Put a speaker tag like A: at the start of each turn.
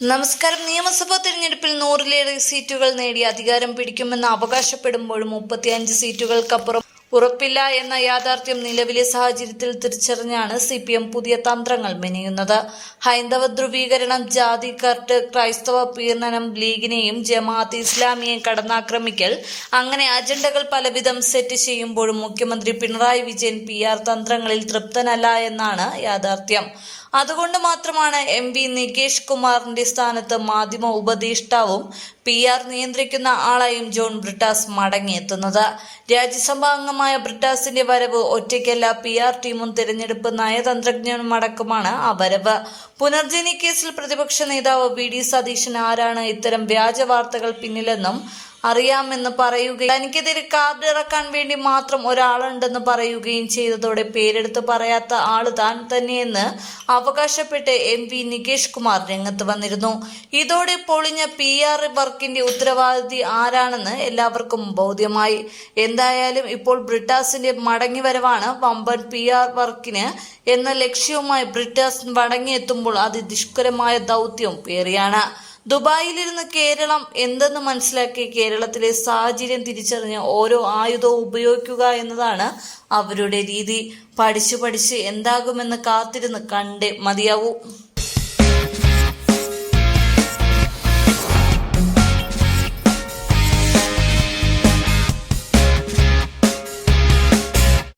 A: നമസ്കാരം. നിയമസഭാ തെരഞ്ഞെടുപ്പിൽ നൂറിലേറെ സീറ്റുകൾ നേടി അധികാരം പിടിക്കുമെന്ന് അവകാശപ്പെടുമ്പോഴും മുപ്പത്തിയഞ്ച് സീറ്റുകൾക്കപ്പുറം ഉറപ്പില്ല എന്ന യാഥാർത്ഥ്യം നിലവിലെ സാഹചര്യത്തിൽ തിരിച്ചറിഞ്ഞാണ് സി പി എം പുതിയ തന്ത്രങ്ങൾ മെനയുന്നത്. ഹൈന്ദവ ധ്രുവീകരണം ജാതി കർട്ട് ക്രൈസ്തവ പീഡനം ലീഗിനെയും ജമാഅത്ത് ഇസ്ലാമിയെയും കടന്നാക്രമിക്കൽ അങ്ങനെ അജണ്ടകൾ പലവിധം സെറ്റ് ചെയ്യുമ്പോഴും മുഖ്യമന്ത്രി പിണറായി വിജയൻ പി ആർ തന്ത്രങ്ങളിൽ തൃപ്തനല്ല എന്നാണ് യാഥാർത്ഥ്യം. അതുകൊണ്ട് മാത്രമാണ് എം വി നികേഷ് കുമാറിന്റെ സ്ഥാനത്ത് മാധ്യമ ഉപദേഷ്ടാവും പി ആർ നിയന്ത്രിക്കുന്ന ആളായും ജോൺ ബ്രിട്ടാസ് മടങ്ങിയെത്തുന്നത്. രാജ്യസഭാ അംഗമായ ബ്രിട്ടാസിന്റെ വരവ് ഒറ്റയ്ക്കല്ല പി ആർ ടീമും തിരഞ്ഞെടുപ്പ് നയതന്ത്രജ്ഞനുമടക്കമാണ് ആ വരവ്. പുനർജനി കേസിൽ പ്രതിപക്ഷ നേതാവ് വി ഡി സതീശൻ ആരാണ്? ഇത്തരം വ്യാജ വാർത്തകൾ പിന്നിലെന്നും അറിയാമെന്ന് പറയുകയും തനിക്കെതിരെ കാർഡ് ഇറക്കാൻ വേണ്ടി മാത്രം ഒരാളുണ്ടെന്ന് പറയുകയും ചെയ്തതോടെ പേരെടുത്ത് പറയാത്ത ആൾ താൻ തന്നെയെന്ന് അവകാശപ്പെട്ട് എം വി നികേഷ് കുമാർ രംഗത്ത് വന്നിരുന്നു. ഇതോടെ പൊളിഞ്ഞ പി ആർ വർക്കിന്റെ ഉത്തരവാദി ആരാണെന്ന് എല്ലാവർക്കും ബോധ്യമായി. എന്തായാലും ഇപ്പോൾ ബ്രിട്ടാസിന്റെ മടങ്ങിവരവാണ് വമ്പൻ പി ആർ വർക്കിന് എന്ന ലക്ഷ്യവുമായി ബ്രിട്ടാസ് മടങ്ങിയെത്തുമ്പോൾ അതിദുഷ്കരമായ ദൗത്യം പേറിയാണ് ദുബായിലിരുന്ന് കേരളം എന്തെന്ന് മനസ്സിലാക്കി കേരളത്തിലെ സാഹചര്യം തിരിച്ചറിഞ്ഞ് ഓരോ ആയുധവും ഉപയോഗിക്കുക എന്നതാണ് അവരുടെ രീതി. പഠിച്ചു പഠിച്ച് എന്താകുമെന്ന് കാത്തിരുന്ന് കണ്ടേ മതിയാവൂ.